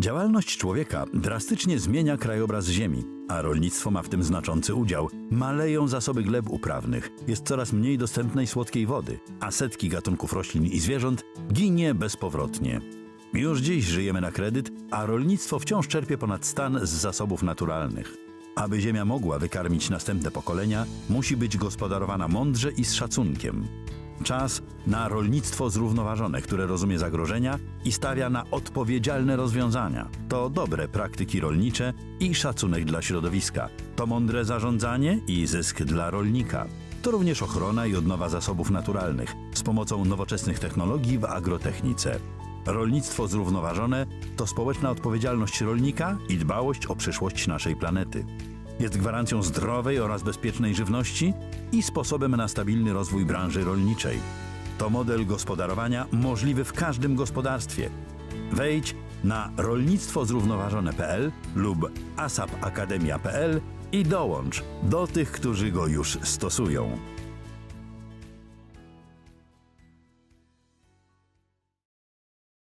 Działalność człowieka drastycznie zmienia krajobraz ziemi, a rolnictwo ma w tym znaczący udział. Maleją zasoby gleb uprawnych, jest coraz mniej dostępnej słodkiej wody, a setki gatunków roślin i zwierząt ginie bezpowrotnie. Już dziś żyjemy na kredyt, a rolnictwo wciąż czerpie ponad stan z zasobów naturalnych. Aby ziemia mogła wykarmić następne pokolenia, musi być gospodarowana mądrze i z szacunkiem. Czas na rolnictwo zrównoważone, które rozumie zagrożenia i stawia na odpowiedzialne rozwiązania. To dobre praktyki rolnicze i szacunek dla środowiska. To mądre zarządzanie i zysk dla rolnika. To również ochrona i odnowa zasobów naturalnych z pomocą nowoczesnych technologii w agrotechnice. Rolnictwo zrównoważone to społeczna odpowiedzialność rolnika i dbałość o przyszłość naszej planety. Jest gwarancją zdrowej oraz bezpiecznej żywności i sposobem na stabilny rozwój branży rolniczej. To model gospodarowania możliwy w każdym gospodarstwie. Wejdź na rolnictwozrównoważone.pl lub asapakademia.pl i dołącz do tych, którzy go już stosują.